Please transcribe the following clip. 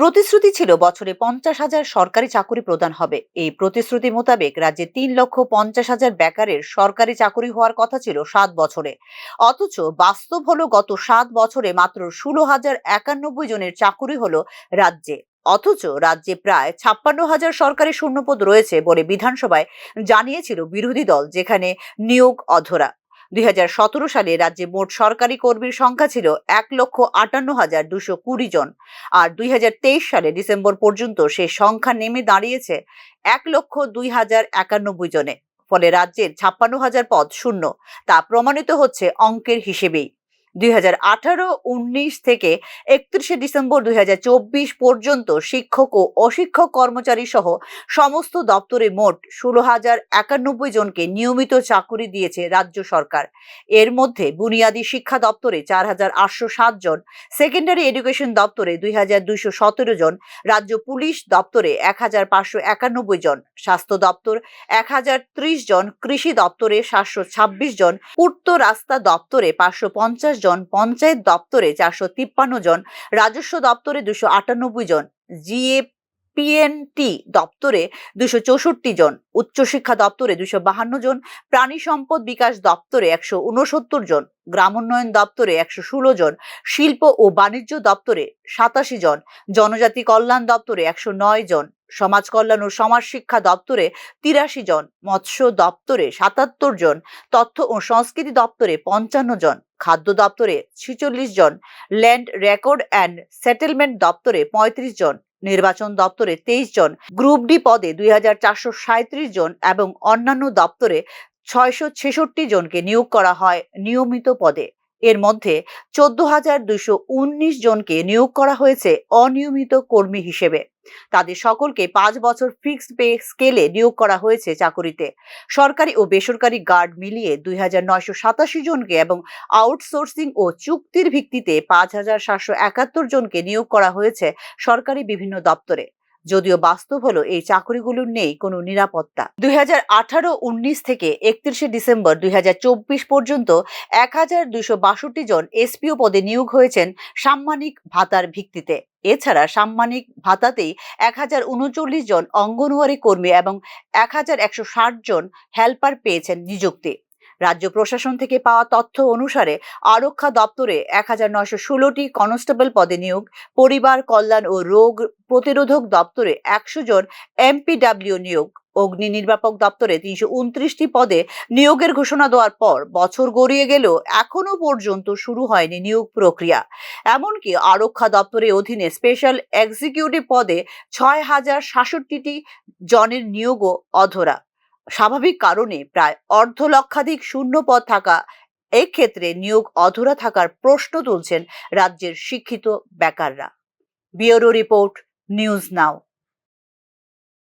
প্রতিশ্রুতি ছিল বছরে পঞ্চাশ হাজার সরকারি চাকুরি প্রদান হবে। এই প্রতিশ্রুতি মোতাবেক রাজ্যে তিন লক্ষ পঞ্চাশ হাজার বেকারের সরকারি চাকুরি হওয়ার কথা ছিল সাত বছরে। অথচ বাস্তব হলো গত সাত বছরে মাত্র ষোলো হাজার একানব্বই জনের চাকুরি হলো রাজ্যে। অথচ রাজ্যে প্রায় ছাপ্পান্ন হাজার সরকারি শূন্যপদ রয়েছে বলে বিধানসভায় জানিয়েছিল বিরোধী দল, যেখানে নিয়োগ অধরা। দুই হাজার সতেরো সালে রাজ্যে মোট সরকারি কর্মীর সংখ্যা ছিল এক লক্ষ আটান্ন হাজার দুশো কুড়ি জন। আর দুই হাজার তেইশ সালে ডিসেম্বর পর্যন্ত সে সংখ্যা নেমে দাঁড়িয়েছে এক লক্ষ দুই হাজার একানব্বই জনে। ফলে রাজ্যের ছাপ্পান্ন হাজার পদ শূন্য। তা প্রমাণিত হচ্ছে অঙ্কের হিসেবেই। দুই হাজার আঠারো, উনিশ থেকে একত্রিশে ডিসেম্বর দুই হাজার চব্বিশ পর্যন্ত শিক্ষক ও অশিক্ষক কর্মচারী সহ সমস্ত দপ্তরে মোট ষোলো হাজার একানব্বই জনকে নিয়মিত চাকুরি দিয়েছে রাজ্য সরকার। এর মধ্যে বুনিয়াদী শিক্ষা দপ্তরে চার হাজার আটশো সাত জন, সেকেন্ডারি এডুকেশন দপ্তরে দুই হাজার দুইশো সতেরো জন, রাজ্য পুলিশ দপ্তরে এক হাজার পাঁচশো একানব্বই জন, স্বাস্থ্য দপ্তর এক হাজার ত্রিশ জন, কৃষি দপ্তরে সাতশো ছাব্বিশ জন, পূর্ত রাস্তা দপ্তরে পাঁচশো পঞ্চাশ জন, পঞ্চায়েত দপ্তরে চারশো তিপ্পান্ন জন, রাজস্ব দপ্তরে দুশো আটানব্বই জন জিএ পিএনটি দপ্তরে দুশো চৌষট্টি জন, উচ্চশিক্ষা দপ্তরে দুশো বাহান্ন জন, প্রাণী সম্পদ বিকাশ দপ্তরে একশো উনসত্তর জন গ্রামোন্নয়ন দপ্তরে একশো ষোলো জন, শিল্প ও বাণিজ্য দপ্তরে সাতাশি জন, জনজাতি কল্যাণ দপ্তরে একশো নয় জন, সমাজ কল্যাণ ও সমাজ শিক্ষা দপ্তরে তিরাশি জন, মৎস্য দপ্তরে সাতাত্তর জন, তথ্য ও সংস্কৃতি দপ্তরে পঞ্চান্ন জন। খাদ্য দপ্তরে ছিচল্লিশ জন, ল্যান্ড রেকর্ড অ্যান্ড সেটেলমেন্ট দপ্তরে পঁয়ত্রিশ জন, নির্বাচন দপ্তরে তেইশ জন, গ্রুপ ডি পদে দুই জন এবং অন্যান্য দপ্তরে ছয়শো ছেষট্টি জনকে নিয়োগ করা হয় নিয়মিত পদে। এর মধ্যে চোদ্দ হাজার দুশো উনিশ জনকে নিয়োগ করা হয়েছে অনিয়মিত কর্মী হিসেবে। তাদের সকলকে পাঁচ বছর ফিক্সড পে স্কেলে নিয়োগ করা হয়েছে চাকুরিতে। সরকারি ও বেসরকারি গার্ড মিলিয়ে দুই হাজার নয়শো সাতাশি জনকে এবং আউটসোর্সিং ও চুক্তির ভিত্তিতে পাঁচ হাজার সাতশো একাত্তর জনকে নিয়োগ করা হয়েছে সরকারি বিভিন্ন দপ্তরে। যদিও বাস্তব হলো এই চাকরিগুলোর নেই কোনো নিরাপত্তা। দুই হাজার আঠারো উনিশ থেকে একত্রিশে ডিসেম্বর দুই হাজার চব্বিশ পর্যন্ত এক হাজার দুশো বাষট্টি জন এসপিও পদে নিয়োগ হয়েছেন সাম্মানিক ভাতার ভিত্তিতে। এছাড়া সাম্মানিক ভাতাতেই এক হাজার উনচল্লিশ জন অঙ্গনওয়াড়ি কর্মী এবং এক হাজার একশো ষাট জন হেল্পার পেয়েছেন নিযুক্তি। রাজ্য প্রশাসন থেকে পাওয়া তথ্য অনুসারে আরক্ষা দপ্তরে এক হাজার নয়শো ষোলোটি কনস্টেবল পদে নিয়োগ, পরিবার কল্যাণ ও রোগ প্রতিরোধক দপ্তরে একশো জন এমপিডাব্লিউ নিয়োগ, অগ্নি নির্বাপক দপ্তরে তিনশো উনত্রিশটি পদে নিয়োগের ঘোষণা দেওয়ার পর বছর গড়িয়ে গেলেও এখনও পর্যন্ত শুরু হয়নি নিয়োগ প্রক্রিয়া। এমনকি আরক্ষা দপ্তরের অধীনে স্পেশাল এক্সিকিউটিভ পদে ছয় হাজার সাতষট্টিটি জনের নিয়োগও অধরা। স্বাভাবিক কারণে প্রায় অর্ধ লক্ষাধিক শূন্য পদ থাকা এক্ষেত্রে নিয়োগ অধরা থাকার প্রশ্ন তুলছেন রাজ্যের শিক্ষিত বেকাররা। Bureau report, news now.